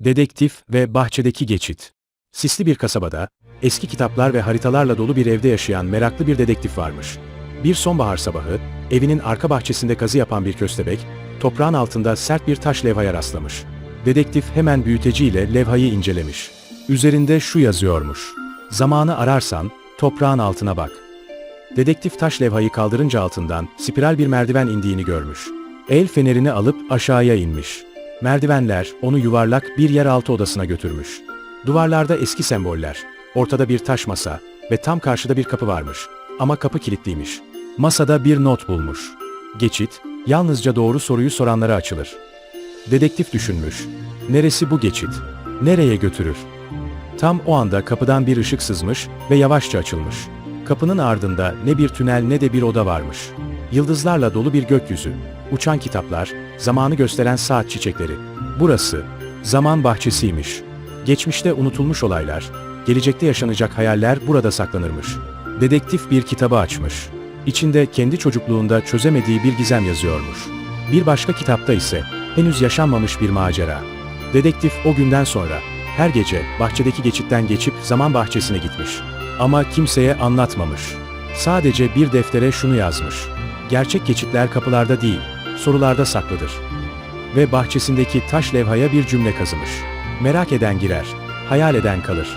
Dedektif ve bahçedeki geçit. Sisli bir kasabada, eski kitaplar ve haritalarla dolu bir evde yaşayan meraklı bir dedektif varmış. Bir sonbahar sabahı, evinin arka bahçesinde kazı yapan bir köstebek, toprağın altında sert bir taş levhaya rastlamış. Dedektif hemen büyüteciyle levhayı incelemiş. Üzerinde şu yazıyormuş. Zamanı ararsan, toprağın altına bak. Dedektif taş levhayı kaldırınca altından spiral bir merdiven indiğini görmüş. El fenerini alıp aşağıya inmiş. Merdivenler onu yuvarlak bir yeraltı odasına götürmüş. Duvarlarda eski semboller, ortada bir taş masa ve tam karşıda bir kapı varmış. Ama kapı kilitliymiş. Masada bir not bulmuş. Geçit, yalnızca doğru soruyu soranlara açılır. Dedektif düşünmüş. Neresi bu geçit? Nereye götürür? Tam o anda kapıdan bir ışık sızmış ve yavaşça açılmış. Kapının ardında ne bir tünel ne de bir oda varmış. Yıldızlarla dolu bir gökyüzü, uçan kitaplar, zamanı gösteren saat çiçekleri. Burası, zaman bahçesiymiş. Geçmişte unutulmuş olaylar, gelecekte yaşanacak hayaller burada saklanırmış. Dedektif bir kitabı açmış. İçinde kendi çocukluğunda çözemediği bir gizem yazıyormuş. Bir başka kitapta ise henüz yaşanmamış bir macera. Dedektif o günden sonra her gece bahçedeki geçitten geçip zaman bahçesine gitmiş. Ama kimseye anlatmamış. Sadece bir deftere şunu yazmış. Gerçek geçitler kapılarda değil, sorularda saklıdır. Ve bahçesindeki taş levhaya bir cümle kazımış. Merak eden girer, hayal eden kalır.